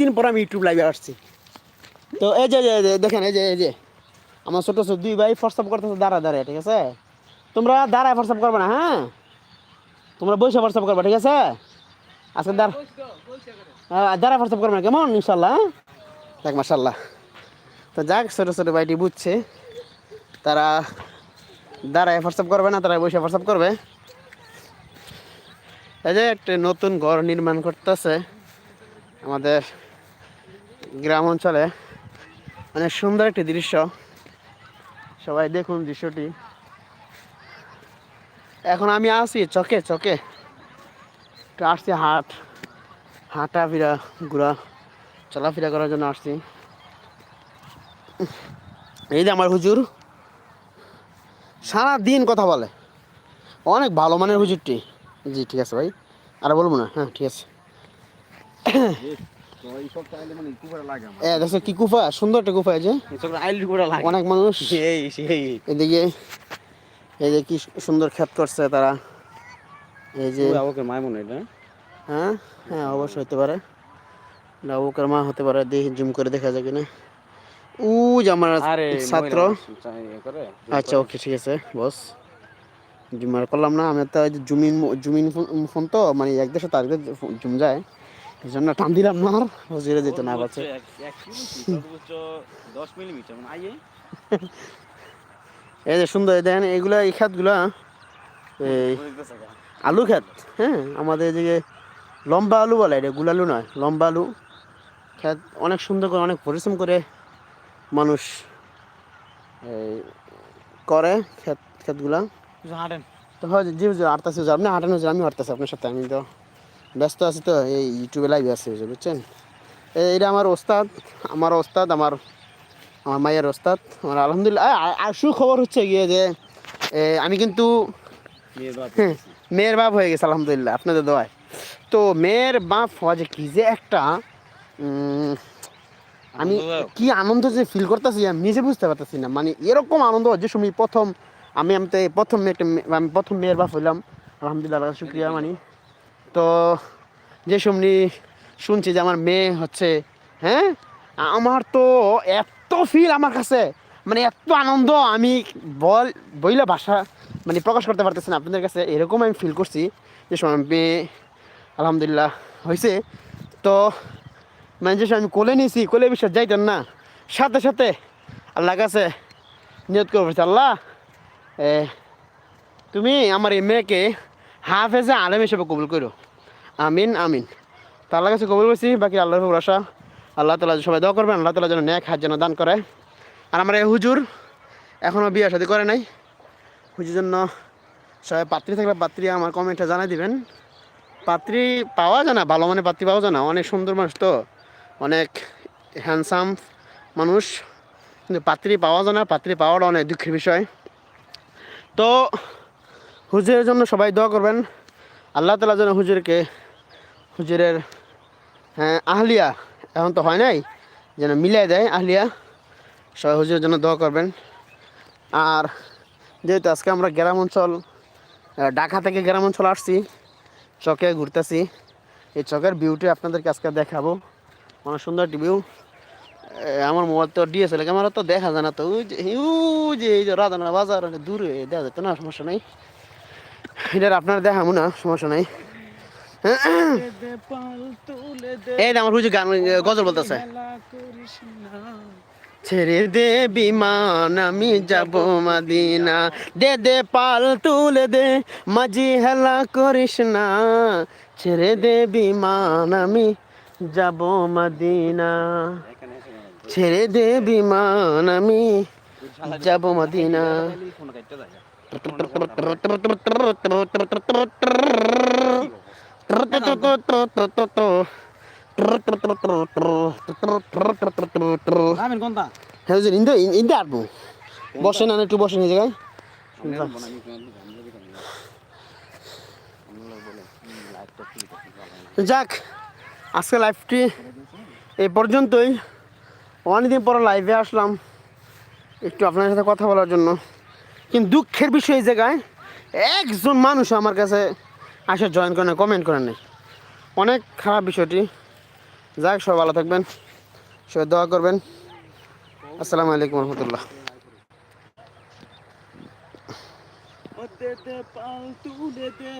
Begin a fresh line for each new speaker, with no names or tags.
দিন পর আমি ইউটিউব লাইভে আসছি। তো এই যে দেখেন এই যে এই যে আমার ছোটো ছোট দুই ভাই ফর্সাপ করতেছে দাঁড়া দাঁড়ায় ঠিক আছে? তোমরা দাঁড়ায় ফর্সাপ করবে না হ্যাঁ? তোমরা বসে ফর্সাপ করবে ঠিক আছে? আজকে দাঁড় হ্যাঁ, দাঁড়ায় ফর্সাপ করবে না কেমন? ইনশাল্লাহ হ্যাঁ? দেখ মাসাল্লাহ তো যাক ছোটো ছোটো ভাইটি বুঝছে। তারা দাঁড়ায় ফর্সাপ করবে না তারা বসে ফর্সাপ করবে। এই যে একটা নতুন ঘর নির্মাণ করতেছে আমাদের গ্রাম অঞ্চলে অনেক সুন্দর একটি দৃশ্য। সবাই দেখুন দৃশ্যটি। এখন আমি আসি চকে চকে। আসছি হাট হাঁটা ফিরা ঘোরা, চলাফেরা করার জন্য আসছি। এই যে আমার হুজুর সারা দিন কথা বলে। অনেক ভালো মানের হুজুরটি। জি, ঠিক আছে ভাই। আর বলব না? হ্যাঁ ঠিক আছে।
এইসব চাইলে মানে কুকুরে লাগে আমার।
এ দেখছ কি কুফা? সুন্দর একটা কুফা এই যে।
এইসব আইলি করে লাগে।
অনেক মানুষ।
সেই সেই।
এদিকে এই যে কি সুন্দর ক্ষেত করছে তারা। এই যে
ওকে এটা
হ্যাঁ? হ্যাঁ অবশ্যই হতে পারে। ডাবুকার মা হতে পারে। দেখি জুম করে দেখা যায় কিনা উ আমার ছাত্র। আচ্ছা ওকে ঠিক আছে বস। জুম আর করলাম না। আমি তো জুমিন জুমিন ফোন- ফোন তো মানে এক দেশে তার জুম যায়। এই জন্য টান দিলাম না আর যেত না
মানে
এই যে সুন্দর দেখেন এগুলা এই খাতগুলা এই আলু ক্ষেত হ্যাঁ আমাদের এদিকে লম্বা আলু বলে এটা গুলালু নয় লম্বা আলু ক্ষেত অনেক সুন্দর করে অনেক পরিশ্রম করে মানুষ এই করে ক্ষেত ক্ষেতগুলা।
হাঁটেন।
তো হয় জি জি হাঁটতেছি। আপনি হাঁটেন আমিও হাঁটতেছি আপনার সাথে আমি তো ব্যস্ত আছি তো এই ইউটিউবে লাইভে আছি বুঝছেন? এইটা আমার ওস্তাদ আমার ওস্তাদ আমার আমার মায়ের ওস্তাদ আমার আলহামদুলিল্লাহ আর সুখবর হচ্ছে গিয়ে যে আমি কিন্তু
মেয়ের বাপ
হ্যাঁ, গেছে আলহামদুলিল্লাহ আপনাদের দোয়ায়। তো মেয়ের বাপ হওয়া যে কি যে একটা আমি কি আনন্দ যে ফিল করতেছি আমি নিজে বুঝতে পারতেছি না। মানে এরকম আনন্দ যে সময় প্রথম আমি আমি প্রথম একটা আমি প্রথম মেয়ের বাপ হইলাম আলহামদুলিল্লাহ শুক্রিয়া মানি তো যে সময় শুনছি যে আমার মেয়ে হচ্ছে হ্যাঁ? আমার তো এত ফিল আমার কাছে মানে এত আনন্দ, আমি বল, বইলে ভাষা মানে প্রকাশ করতে পারতেছি না আপনাদের কাছে, এরকম আমি ফিল করছি যে সময় মেয়ে, আলহামদুলিল্লাহ হয়েছে তো মানে যে আমি কোলে নিয়েছি, কোলে বিশ্বাস যাইতেন না। সাথে সাথে আল্লাহ কাছে নিয়ত করে বলছি আল্লাহ তুমি আমার এই মেয়েকে হাফেজে আলেম হিসেবে কবুল করো আমিন আমিন। তো আল্লাহ কাছে কবুল করছি, বাকি আল্লাহর আশা আল্লাহ তালা সবাই দোয়া করবেন, আল্লাহ তালা যেন ন্যাক হাত যেন দান করে। আর আমার এই হুজুর এখনও বিয়ে শাদী করে নাই। হুজুর জন্য সবাই পাত্রী থাকলে পাত্রী আমার কমেন্টে জানাই দিবেন। পাত্রী পাওয়া যায় না, ভালো মানে পাত্রী পাওয়া যায় না। অনেক সুন্দর মানুষ তো, অনেক হ্যান্ডসাম মানুষ। কিন্তু পাত্রী পাওয়া যায় না, পাত্রী পাওয়াটা অনেক দুঃখের বিষয়। তো হুজুরের জন্য সবাই দোয়া করবেন। আল্লাহ তালা যেন হুজুরকে, হুজুরের হ্যাঁ আহলিয়া, এখন তো হয় নাই, যেন মিলাই দেয় আহলিয়া, সবাই হুজুরের জন্য দোয়া করবেন। আর যেহেতু আজকে আমরা গ্রাম অঞ্চল ঢাকা থেকে গ্রাম অঞ্চল আসছি, চকে ঘুরতেছি, এই চকের ভিউটি আপনাদেরকে আজকে দেখাবো। অনেক সুন্দর একটি ভিউ আমার মোবাইল তো ডিএসএল ক্যামেরা তো দেখা যায় না তো, ওই যে ওই যে, এই যে রাধানা বাজার, দূরে, দেখা যেত না, সমস্যা নেই। এটার আপনার দেখাবো না, সমস্যা নেই। এই আমার হুজুর গান গজল বলতেছে। ছেড়ে দে বিমান, আমি যাব মাদিনা। দে দে পাল তুলে দে, মাঝি হেলা করিস না। ছেড়ে দে বিমান, আমি যাব মাদিনা। ছেড়ে দে বিমান, আমি যাব মাদিনা। বসেন একটু বসেন এই জায়গায় যাক আজকে লাইভটি এই পর্যন্তই। অনেকদিন পর লাইভে আসলাম। একটু আপনার সাথে কথা বলার জন্য। কিন্তু দুঃখের বিষয় এই জায়গায়, একজন মানুষ আমার কাছে আসে জয়েন করে না কমেন্ট করে নেই অনেক খারাপ বিষয়টি। যাক সবাই ভালো থাকবেন, সবাই দোয়া করবেন। আসসালামু আলাইকুম রহমতুল্লাহ।
দে দে, পাল দে।